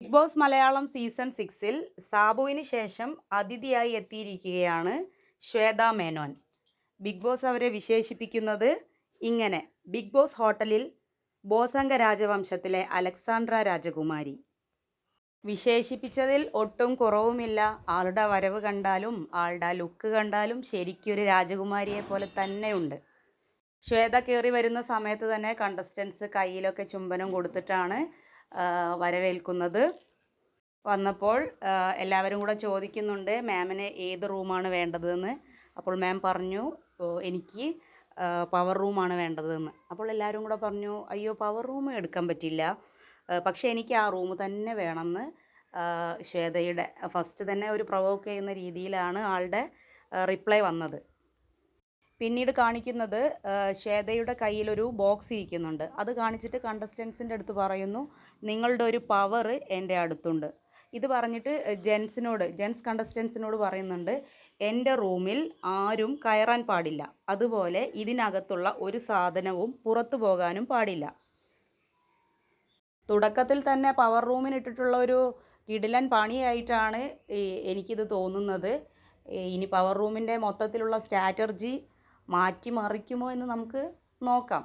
Big boss Malayalam season സിക്സിൽ സാബുവിന് ശേഷം അതിഥിയായി എത്തിയിരിക്കുകയാണ് ശ്വേത മേനോൻ. ബിഗ് ബോസ് അവരെ വിശേഷിപ്പിക്കുന്നത് ഇങ്ങനെ. ബിഗ് ബോസ് ഹോട്ടലിൽ ബോസംഗ രാജവംശത്തിലെ അലക്സാണ്ട്ര രാജകുമാരി. വിശേഷിപ്പിച്ചതിൽ ഒട്ടും കുറവുമില്ല. ആളുടെ വരവ് കണ്ടാലും ആളുടെ ലുക്ക് കണ്ടാലും ശരിക്കൊരു രാജകുമാരിയെ പോലെ തന്നെയുണ്ട്. ശ്വേത കയറി വരുന്ന സമയത്ത് തന്നെ കണ്ടസ്റ്റൻസ് കയ്യിലൊക്കെ ചുംബനം കൊടുത്തിട്ടാണ് വരവേൽക്കുന്നത്. വന്നപ്പോൾ എല്ലാവരും കൂടെ ചോദിക്കുന്നുണ്ട് മാമിന് ഏത് റൂമാണ് വേണ്ടതെന്ന്? അപ്പോൾ മാം പറഞ്ഞു എനിക്ക് പവർ റൂമാണ് വേണ്ടതെന്ന്. അപ്പോൾ എല്ലാവരും കൂടെ പറഞ്ഞു അയ്യോ പവർ റൂം എടുക്കാൻ പറ്റില്ല. പക്ഷേ എനിക്ക് ആ റൂം തന്നെ വേണമെന്ന് ശ്വേതയുടെ ഫസ്റ്റ് തന്നെ ഒരു പ്രൊവോക്ക് ചെയ്യുന്ന രീതിയിലാണ് ആളുടെ റിപ്ലൈ വന്നത്. പിന്നീട് കാണിക്കുന്നത് ശ്വേതയുടെ കയ്യിലൊരു ബോക്സ് ഇരിക്കുന്നുണ്ട്. അത് കാണിച്ചിട്ട് കണ്ടസ്റ്റൻസിന്റെ അടുത്ത് പറയുന്നു നിങ്ങളുടെ ഒരു പവർ എന്റെ അടുത്തുണ്ട്. ഇത് പറഞ്ഞിട്ട് ജെൻസിനോട് ജെൻസ് കണ്ടസ്റ്റൻസിനോട് പറയുന്നുണ്ട് എന്റെ റൂമിൽ ആരും കയറാൻ പാടില്ല. അതുപോലെ ഇതിനകത്തുള്ള ഒരു സാധനവും പുറത്തു പോകാനും പാടില്ല. തുടക്കത്തിൽ തന്നെ പവർ റൂമിനിട്ടിട്ടുള്ള ഒരു കിടിലൻ പണിയായിട്ടാണ് എനിക്കിത് തോന്നുന്നത്. ഇനി പവർ റൂമിന്റെ മൊത്തത്തിലുള്ള സ്ട്രാറ്റർജി മാറ്റിമറിക്കുമോ എന്ന് നമുക്ക് നോക്കാം.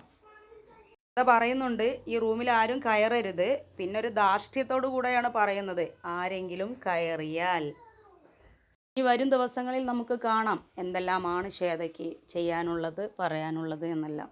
ഇത് പറയുന്നുണ്ട് ഈ റൂമിൽ ആരും കയറരുത്. പിന്നെ ഒരു ധാർഷ്ട്യത്തോടു കൂടെയാണ് പറയുന്നത് ആരെങ്കിലും കയറിയാൽ. ഈ വരും ദിവസങ്ങളിൽ നമുക്ക് കാണാം എന്തെല്ലാമാണ് ശ്വേതയ്ക്ക് ചെയ്യാനുള്ളത് പറയാനുള്ളത് എന്നെല്ലാം.